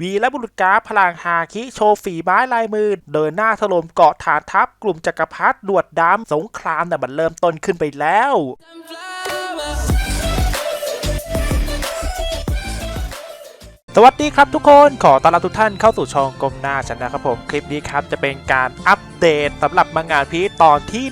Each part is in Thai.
วีและบุรุษกาพลังฮาคิโชว์ฝีไม้ลายมือ เดินหน้าถล่มเกาะฐานทัพกลุ่มจักรพรรดิดวดดำสงครามแต่มันเริ่มต้นขึ้นไปแล้วสวัสดีครับทุกคนขอต้อนรับทุกท่านเข้าสู่ช่องกลมหน้าฉันนะครับผม คลิปนี้ครับจะเป็นการอัป เดตสำหรับมังงานพีตอนที่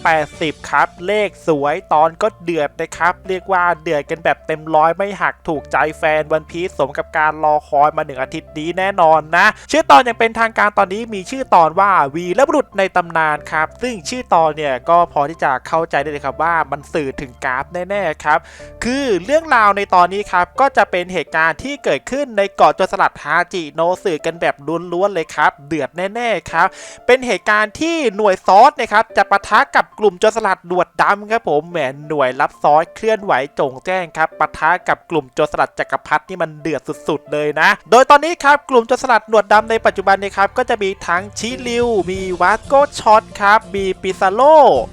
1080 ครับ เลขสวยตอนก็เดือดนะครับ เรียกว่าเดือดกันแบบเต็มร้อยไม่หักถูกใจแฟนวันพีสมกับการรอคอยมาหนึ่งอาทิตย์นี้แน่นอนนะ ชื่อตอนอย่างเป็นทางการตอนนี้มีชื่อตอนว่าวีและบุรุษในตำนานครับ ซึ่งชื่อตอนเนี่ยก็พอที่จะเข้าใจได้เลยครับว่ามันสื่อถึงกราฟแน่ๆครับ คือเรื่องราวในตอนนี้ครับก็จะเป็นเหตุการณ์ที่เกิดขึ้นในเกาะโจรสลัดฮาจิโนสื่อกันแบบล้วนๆเลยครับ เดือดแน่ๆครับ เป็นเหตุการณ์ที่หน่วยซอสนะครับจะปะทะกับกลุ่มโจรสลัดดวดดำครับผมแหมหน่วยรับซอสเคลื่อนไหวจงแจ้งครับปะทะกับกลุ่มโจรสลัดจักรพรรดินี่มันเดือดสุดๆเลยนะ โดยตอนนี้ครับกลุ่มโจรสลัดหนวดดำในปัจจุบันนี้ครับก็จะมีทั้งชิลิว มีวัตโกช็อตครับมีปิซาโล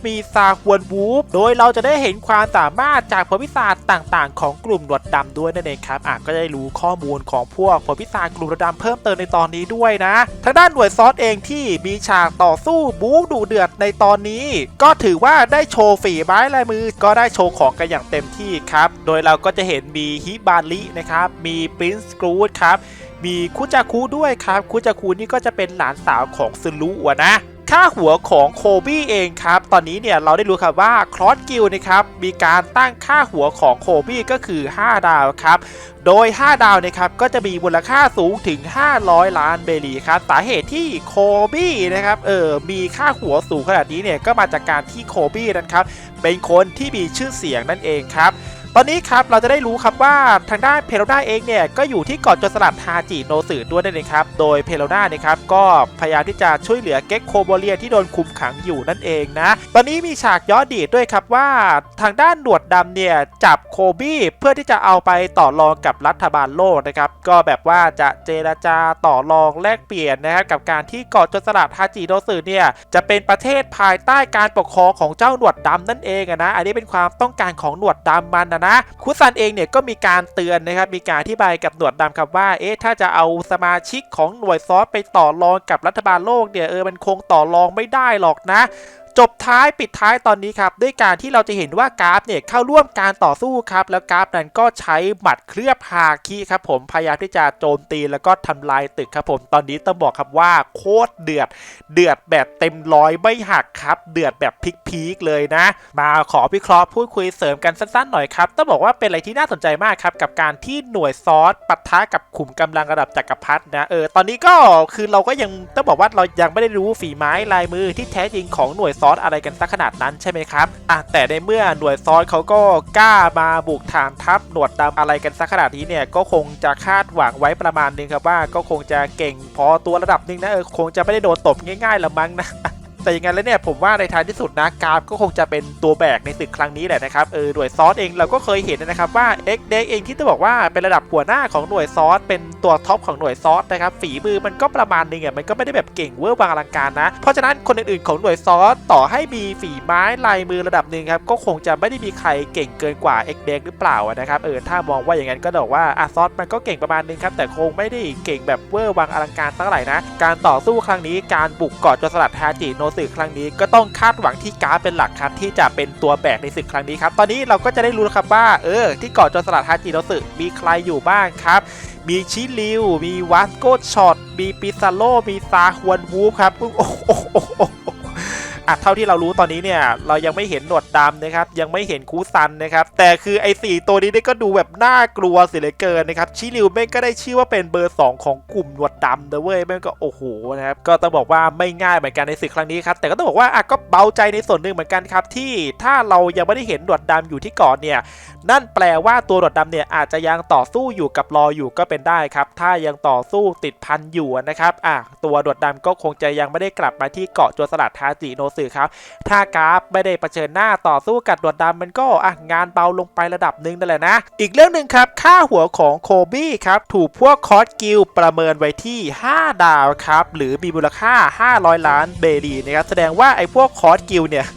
มีซาฮวนวูฟโดยเราจะได้เห็นความสามารถจากผลพิศาจต่างๆ ของกลุ่มหนวดดำด้วยนั่นเองครับอะก็ได้รู้ข้อมูลของพวกผลพิศาจกลุ่มหนวดดำเพิ่มเติมในตอนนี้ด้วยนะทางด้านหน่วยซอสเองที่มีฉากต่อสู้บู๊ดุเดือดในตอนนี้ ก็ถือว่าได้โชว์ฝีไม้ลายมือก็ได้โชว์ของกันอย่างเต็มที่ครับ โดยเราก็จะเห็นมีฮิบารินะครับ มีปรินซ์กรูดครับ มีคุจาคุด้วยครับ คุจาคุนี่ก็จะเป็นหลานสาวของซึรุอะนะ ค่าหัวของโคบี้เองครับ ตอนนี้เนี่ยเราได้รู้ครับว่าคลอสกิลนะครับมีการตั้งค่าหัวของโคบี้ก็คือ 5 ดาวครับ โดย 5 ดาวนะครับก็จะมีมูลค่าสูงถึง 500 ล้านเบลีครับ สาเหตุที่โคบี้นะครับเออมีค่าหัวสูงขนาดนี้เนี่ยก็มาจากการที่โคบี้นั้นครับเป็นคนที่มีชื่อเสียงนั่นเองครับ ตอนนี้ครับเราจะได้รู้ครับว่าทางด้านเพโลนาเองเนี่ยก็อยู่ที่เกาะโจรสลัดฮาจิโนสึด้วยนั่นเองครับโดยเพโลนาเนี่ยครับก็พยายามที่จะช่วยเหลือเก็กโคโบเลียที่โดนคุมขังอยู่นั่นเองนะตอนนี้มีฉากย้อนดีดด้วยครับว่าทางด้านหนวดดำเนี่ยจับโคบี้เพื่อที่จะเอาไปต่อรองกับรัฐบาลโลกนะครับก็แบบว่าจะเจรจาต่อรองแลกเปลี่ยนนะครับกับการที่เกาะโจรสลัดฮาจิโนสึเนี่ยจะเป็นประเทศภายใต้การปกครองของเจ้าหนวดดำนั่นเองนะอันนี้เป็นความต้องการของหนวดดำมันนะนะคุซันเองเนี่ยก็มีการเตือนนะครับมีการอธิบายกับหนวดดำครับว่าเอ๊ะถ้าจะเอาสมาชิกของหน่วยซอสไปต่อรองกับรัฐบาลโลกเนี่ยเออมันคงต่อรองไม่ได้หรอกนะ จบท้ายปิดท้ายตอนนี้ครับด้วยการที่เราจะเห็นว่ากราฟเนี่ยเข้าร่วมการต่อสู้ครับแล้วกราฟนั้นก็ใช้หมัดเคลือบฮาคิครับผมพยายามที่จะโจมตีแล้วก็ทำลายตึกครับผมตอนนี้ต้องบอกครับว่าโคตรเดือด เดือดแบบเต็มร้อยไม่หักครับ เดือดแบบพีคๆเลยนะ มาขอพิเคราะห์พูดคุยเสริมกันสั้นๆหน่อยครับต้องบอกว่าเป็นอะไรที่น่าสนใจมากครับกับการที่หน่วยซอสปะทะกับขุมกำลังระดับจักรพรรดินะเออตอนนี้ก็คือเราก็ยังต้องบอกว่าเรายังไม่ได้รู้ฝีไม้ลายมือที่แท้จริงของหน่วยซซอสอะไรกันสักขนาดนั้นใช่ไหมครับอะแต่ในเมื่อหน่วยซอสเขาก็กล้ามาบุกฐานทัพหนวดดำอะไรกันสักขนาดนี้เนี่ยก็คงจะคาดหวังไว้ประมาณนึงครับว่าก็คงจะเก่งพอตัวระดับนึงนะเออคงจะไม่ได้โดนตบง่ายๆละมั้งนะ แต่อยังไงแล้วเนี่ยผมว่าในท้ายที่สุดนะกราฟก็คงจะเป็นตัวแบกในศึกครั้งนี้แหละนะครับเออหน่วยซอสเองเราก็เคยเห็นนะครับว่าเอ็กเด็กเองที่จะบอกว่าเป็นระดับหัวหน้าของหน่วยซอสเป็นตัวท็อปของหน่วยซอสนะครับฝีมือมันก็ประมาณนึงอะมันก็ไม่ได้แบบเก่งเวอร์วังอลังการนะ เพราะฉะนั้นคนอื่นๆของหน่วยซอสต่อให้มีฝีไม้ลายมือระดับหนึ่งครับก็คงจะไม่ได้มีใครเก่งเกินกว่าเอ็กเด็กหรือเปล่านะครับเออถ้ามองว่าอย่างนั้นก็บอกว่าอะซอสมันก็เก่งประมาณนึงครับแต่คงไม่ได้เก่งแบบเวอร์วังอลังการเท่าไหร่นะการต่อสู้ครั้งนี้การบุกกาะโจสลัดฮาจิโนสึครั้งนี้ก็ต้องคาดหวังที่การ์ดเป็นหลักครับที่จะเป็นตัวแบกในศึกครั้งนี้ครับตอนนี้เราก็จะได้รู้แล้วครับว่าเออที่เกาะโจรสลัดฮาจิโนสึมีใครอยู่บ้างครับ มีชิลิว มีวัสโกช็อตมีปิซาโลมีซาฮวนวูฟครับโอ้โห อะเท่าที่เรารู้ตอนนี้เนี่ย เรายังไม่เห็นหนวดดำนะครับ ยังไม่เห็นคูซันนะครับ แต่คือไอ้สี่ตัวนี้เนี่ยก็ดูแบบน่ากลัวเสียเหลือเกินนะครับ ชิลิวแม่งก็ได้ชื่อว่าเป็นเบอร์ 2 ของกลุ่มหนวดดำนะเว้ยแม่งก็โอ้โหนะครับ ก็ต้องบอกว่าไม่ง่ายเหมือนกันในศึกครั้งนี้ครับ แต่ก็ต้องบอกว่าอะก็เบาใจในส่วนหนึ่งเหมือนกันครับ ที่ถ้าเรายังไม่ได้เห็นหนวดดำอยู่ที่เกาะเนี่ย นั่นแปลว่าตัวหนวดดำเนี่ยอาจจะยังต่อสู้อยู่กับรออยู่ก็เป็นได้ครับ ถ้ายังต่อสู้ติดพันอยู่นะครับ อะตัวหนวดดำก็คงจะยังไม่ได้กลับมาที่เกาะจรสลัดทาจิโนสึครับ ถ้ากราฟไม่ได้เผชิญหน้าต่อสู้กับดวดดำมันก็อะงานเบาลงไประดับหนึ่งนั่นแหละนะ อีกเรื่องหนึ่งครับ ค่าหัวของโคบี้ครับ ถูกพวกคอร์สกิลประเมินไว้ที่ 5 ดาวครับ หรือมีมูลค่า 500 ล้านเบรีนะครับ แสดงว่าไอ้พวกคอร์สกิลเนี่ย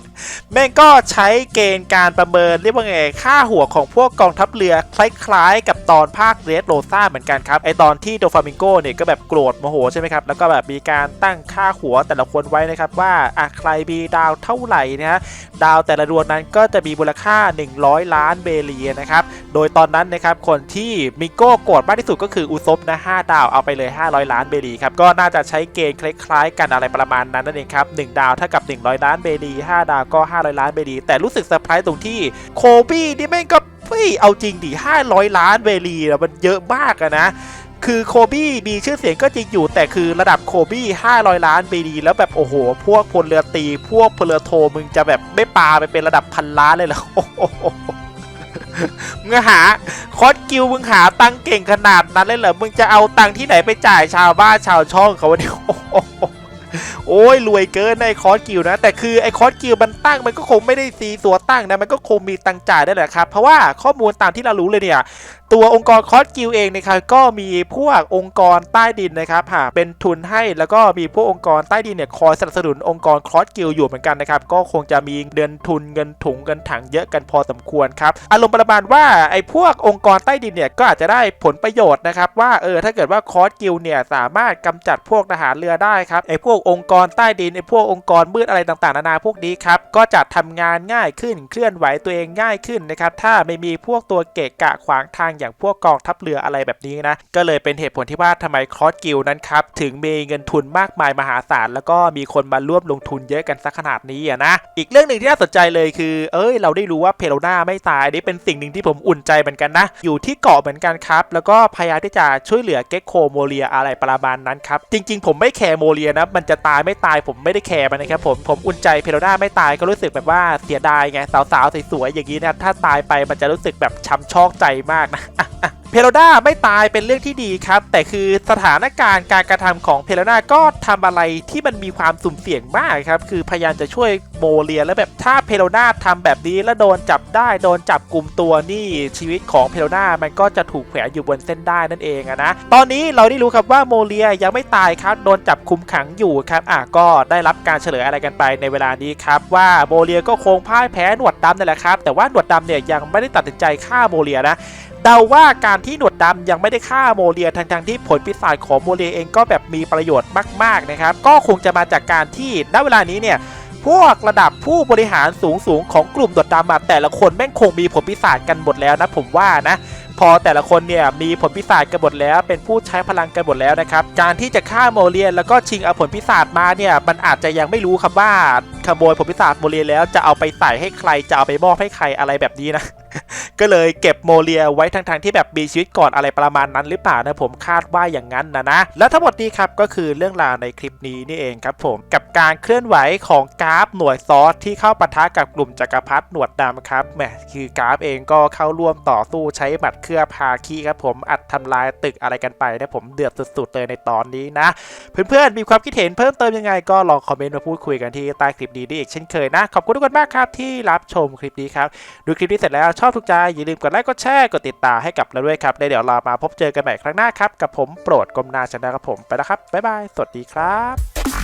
แม่งก็ใช้เกณฑ์การประเมินเรียกว่าไง ค่าหัวของพวกกองทัพเรือคล้ายๆ กับตอนภาคเรสโรซ่าเหมือนกันครับ ไอตอนที่โดฟามิงโกเนี่ยก็แบบโกรธโมโหใช่ไหมครับ แล้วก็แบบมีการตั้งค่าหัวแต่ละคนไว้นะครับ ว่าอะใครมีดาวเท่าไหร่นะดาวแต่ละดวงนั้นก็จะมีมูลค่า 100 ล้านเบรียนะครับ โดยตอนนั้นนะครับคนที่มิโก้โกรธมากที่สุดก็คืออุซบนะ5ดาวเอาไปเลย 500 ล้านเบรีครับก็น่าจะใช้เกณฑ์คล้ายๆ กันอะไรประมาณนั้นนั่นเองครับ1ดาวเท่ากับ 100 ล้านเบรี5ดาวก็ 500 ล้านเบรีแต่รู้สึกเซอร์ไพรส์ตรงที่โคบี้นี่แม่งก็เฮ้ยเอาจริงดิ500 ล้านเบรีมันเยอะมากอะนะคือโคบี้มีชื่อเสียงก็จริงอยู่แต่คือระดับโคบี้ 500 ล้านเบรีแล้วแบบโอ้โห พวกพลเรือตี พวกพลเรือโทมึงจะแบบไม่ปาไปเป็นระดับพันล้านเลยเหรอ มึงหาคอสกิลมึงหาตังเก่งขนาดนั้นเลยเหรอ มึงจะเอาตังที่ไหนไปจ่ายชาวบ้านชาวช่องเขาวะเนี่ยโอ้โอ้ยรวยเกินในคอสกิลนะ แต่คือไอ้คอสกิลมันตั้งมันก็คงไม่ได้ซีสัวตั้งนะ มันก็คงมีตังจ่ายได้แหละครับ เพราะว่าข้อมูลตามที่เรารู้เลยเนี่ยตัวองค์กรคอร์สกิลเองนะครับก็มีพวกองค์กรใต้ดินนะครับหาเป็นทุนให้แล้วก็มีพวกองค์กรใต้ดินเนี่ยคอยสนับสนุนองค์กรคอร์สกิลอยู่เหมือนกันนะครับก็คงจะมีเงินทุนเงินถุงเงินถังเยอะกันพอสมควรครับอารมณ์ประมาณว่าไอ้พวกองค์กรใต้ดินเนี่ยก็อาจจะได้ผลประโยชน์นะครับว่าเออถ้าเกิดว่าคอร์สกิลเนี่ยสามารถกำจัดพวกทหารเรือได้ครับไอ้พวกองค์กรใต้ดินไอ้พวกองค์กรมืดอะไรต่างๆนานาพวกนี้ครับก็จะทำงานง่ายขึ้นเคลื่อนไหวตัวเองง่ายขึ้นนะครับถ้าไม่มีพวกตัวเกะกะขวางทางอย่างพวกกองทัพเรืออะไรแบบนี้นะ ก็เลยเป็นเหตุผลที่ว่าทำไมคอสกิลนั้นครับ ถึงมีเงินทุนมากมายมหาศาล แล้วก็มีคนมาร่วมลงทุนเยอะกันสักขนาดนี้อะนะ อีกเรื่องหนึ่งที่น่าสนใจเลยคือ เอ้ย เราได้รู้ว่าเพโลนาไม่ตายนนี้เป็นสิ่งหนึ่งที่ผมอุ่นใจเหมือนกันนะ อยู่ที่เกาะเหมือนกันครับ แล้วก็พยายามที่จะช่วยเหลือเก็กโคโมเลียอะไรประมาณนั้นครับ จริง ๆ ผมไม่แคร์โมเลียนะ มันจะตายไม่ตายผมไม่ได้แคร์มันนะครับผม ผมอุ่นใจเพโลนาไม่ตายก็รู้สึกแบบว่าเสียดายไงสาวๆสวยๆอย่างนี้นะถ้าตายไปมันจะรู้สึกแบบช้ำชอกใจมากนะเพโลดาไม่ตายเป็นเรื่องที่ดีครับ แต่คือสถานการณ์การกระทำของเพโลดาก็ทำอะไรที่มันมีความสุ่มเสี่ยงมากครับ คือพยายามจะช่วยโมเลียแล้วแบบถ้าเพโลดาทำแบบนี้แล้วโดนจับได้โดนจับกลุ่มตัวนี่ชีวิตของเพโลดามันก็จะถูกแขวนอยู่บนเส้นได้นั่นเองนะ ตอนนี้เราได้รู้ครับว่าโมเลียยังไม่ตายครับโดนจับคุมขังอยู่ครับอะก็ได้รับการเฉลยอะไรกันไปในเวลานี้ครับว่าโมเลียก็คงพ่ายแพ้หนวดดำนั่นแหละครับแต่ว่าหนวดดำเนี่ยยังไม่ได้ตัดสินใจฆ่าโมเลียนะ เดาว่าการที่หนวดดำยังไม่ได้ฆ่าโมเลียทั้งๆที่ผลพิศาจของโมเลียเองก็แบบมีประโยชน์มากๆนะครับ ก็คงจะมาจากการที่ณเวลานี้เนี่ยพวกระดับผู้บริหารสูงสูงๆของกลุ่มหนวดดำอะแต่ละคนแม่งคงมีผลพิศาจกันหมดแล้วนะผมว่านะ พอแต่ละคนเนี่ยมีผลพิศาจกันหมดแล้ว เป็นผู้ใช้พลังกันหมดแล้วนะครับ การที่จะฆ่าโมเลียแล้วก็ชิงเอาผลพิศาจมาเนี่ยมันอาจจะยังไม่รู้ครับว่าขโมยผลพิศาจโมเลียแล้วจะเอาไปใส่ให้ใครจะเอาไปมอบให้ใครอะไรแบบนี้นะ ก็เลยเก็บโมเลียไว้ทั้งทางๆที่แบบมีชีวิตก่อนอะไรประมาณนั้นหรือเปล่านะผมคาดว่าอย่างนั้นนะนะ และทั้งหมดนี้ครับก็คือเรื่องราวในคลิปนี้นี่เองครับผมกับการเคลื่อนไหวของกราฟหน่วยซอสที่เข้าปะทะกับกลุ่มจักรพรรดิหนวดดำครับแหมคือกราฟเองก็เข้าร่วมต่อสู้ใช้บัตรเครือพาคีครับผมอัดทำลายตึกอะไรกันไปนะผมเดือดสุดๆเลยในตอนนี้นะ เพื่อนๆมีความคิดเห็นเพิ่มเติมยังไงก็ลองคอมเมนต์มาพูดคุยกันที่ใต้คลิปนี้ได้อีกเช่นเคยนะ ขอบคุณทุกคนมากครับที่รับชมคลิปนี้ครับดูคลิปนี้เสร็จแล้วชอบทุกใจอย่าลืมกดไลค์กดแชร์กดติดตามให้กับเราด้วยครับเดี๋ยวเรามาพบเจอกันใหม่ครั้งหน้าครับกับผมโปรดกรมนาชนะครับผมไปแล้วครับบ๊ายบายสวัสดีครับ